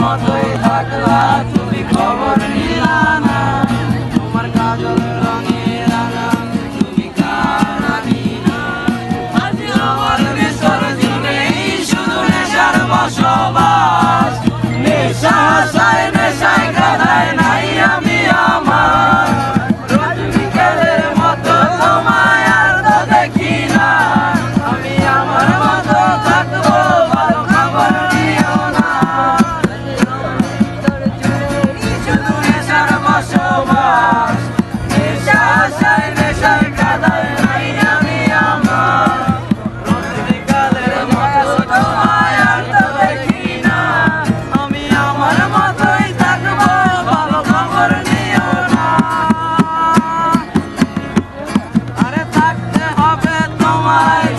মতোই থাকলা তুমি খবর নিয়ে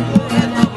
corredor.